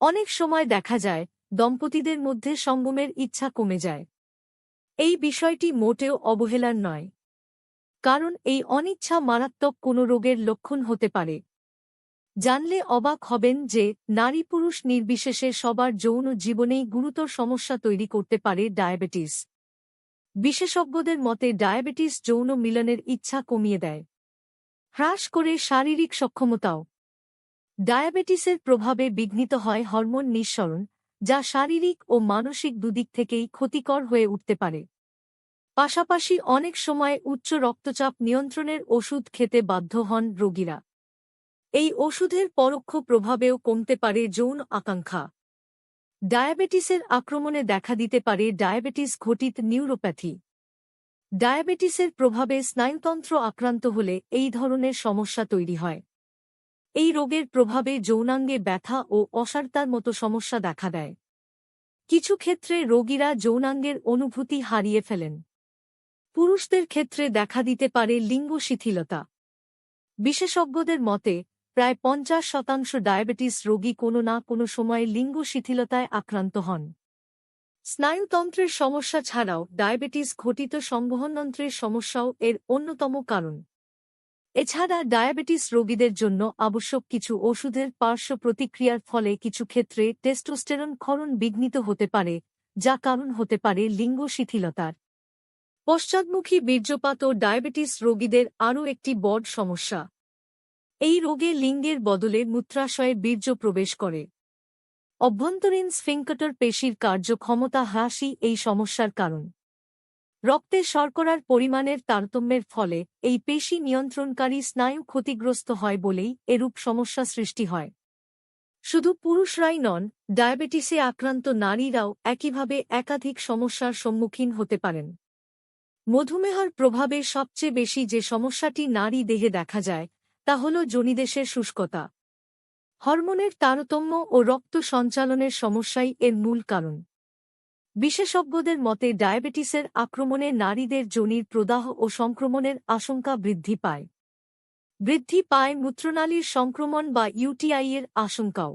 অনেক সময় দেখা যায়, দম্পতিদের মধ্যে সঙ্গমের ইচ্ছা কমে যায়। এই বিষয়টি মোটেও অবহেলার নয়। কারণ এই অনিচ্ছা মারাত্মক কোনো রোগের লক্ষণ হতে পারে। জানলে অবাক হবেন যে, নারী পুরুষ নির্বিশেষে সবার যৌন জীবনেই গুরুতর সমস্যা তৈরি করতে পারে ডায়াবেটিস। বিশেষজ্ঞদের মতে ডায়াবেটিস যৌন মিলনের ইচ্ছা কমিয়ে দেয়। হ্রাস করে শারীরিক সক্ষমতাও। ডায়াবেটিসের প্রভাবে বিঘ্নিত হয় হরমোন নিঃসরণ, যা শারীরিক ও মানসিক দুদিক থেকেই ক্ষতিকর হয়ে উঠতে পারে। পাশাপাশি অনেক সময় উচ্চ রক্তচাপ নিয়ন্ত্রণের ওষুধ খেতে বাধ্য হন রোগীরা। এই ওষুধের পরোক্ষ প্রভাবেও কমতে পারে যৌন আকাঙ্ক্ষা। ডায়াবেটিসের আক্রমণে দেখা দিতে পারে ডায়াবেটিস ঘটিত নিউরোপ্যাথি। ডায়াবেটিসের প্রভাবে স্নায়ুতন্ত্র আক্রান্ত হলে এই ধরনের সমস্যা তৈরি হয়। এই রোগের প্রভাবে যৌনাঙ্গে ব্যথা ও অসারতার মতো সমস্যা দেখা দেয়। কিছু ক্ষেত্রে রোগীরা যৌনাঙ্গের অনুভূতি হারিয়ে ফেলেন। পুরুষদের ক্ষেত্রে দেখা দিতে পারে লিঙ্গ শিথিলতা। বিশেষজ্ঞদের মতে, প্রায় পঞ্চাশ শতাংশ ডায়াবেটিস রোগী কোনো না কোনো সময়ে লিঙ্গ শিথিলতায় আক্রান্ত হন। স্নায়ুতন্ত্রের সমস্যা ছাড়াও ডায়াবেটিস ঘটিত সংবহনতন্ত্রের সমস্যাও এর অন্যতম কারণ। এছাড়া ডায়াবেটিস রোগীদের জন্য আবশ্যক কিছু ওষুধের পার্শ্ব প্রতিক্রিয়ার ফলে কিছু ক্ষেত্রে টেস্টোস্টেরন ক্ষরণ বিঘ্নিত হতে পারে, যা কারণ হতে পারে লিঙ্গ শিথিলতার। পশ্চাদমুখী বীর্যপাত ও ডায়াবেটিস রোগীদের আরও একটি বড় সমস্যা। এই রোগে লিঙ্গের বদলে মূত্রাশয়ে বীর্য প্রবেশ করে। অভ্যন্তরীণ স্ফিঙ্কটর পেশির কার্যক্ষমতা হ্রাসই এই সমস্যার কারণ। রক্তে শর্করার পরিমাণের তারতম্যের ফলে এই পেশি নিয়ন্ত্রণকারী স্নায়ু ক্ষতিগ্রস্ত হয় বলেই এরূপ সমস্যা সৃষ্টি হয়। শুধু পুরুষরাই নন, ডায়াবেটিসে আক্রান্ত নারীরাও একইভাবে একাধিক সমস্যার সম্মুখীন হতে পারেন। মধুমেহর প্রভাবে সবচেয়ে বেশি যে সমস্যাটি নারী দেহে দেখা যায়, তা হল জনিদেশের শুষ্কতা। হরমোনের তারতম্য ও রক্ত সঞ্চালনের সমস্যাই এর মূল কারণ। বিশেষজ্ঞদের মতে ডায়াবেটিসের আক্রমণে নারীদের জনির প্রদাহ ও সংক্রমণের আশঙ্কা বৃদ্ধি পায়। বৃদ্ধি পায় মূত্রনালীর সংক্রমণ বা ইউটিআইয়ের আশঙ্কাও।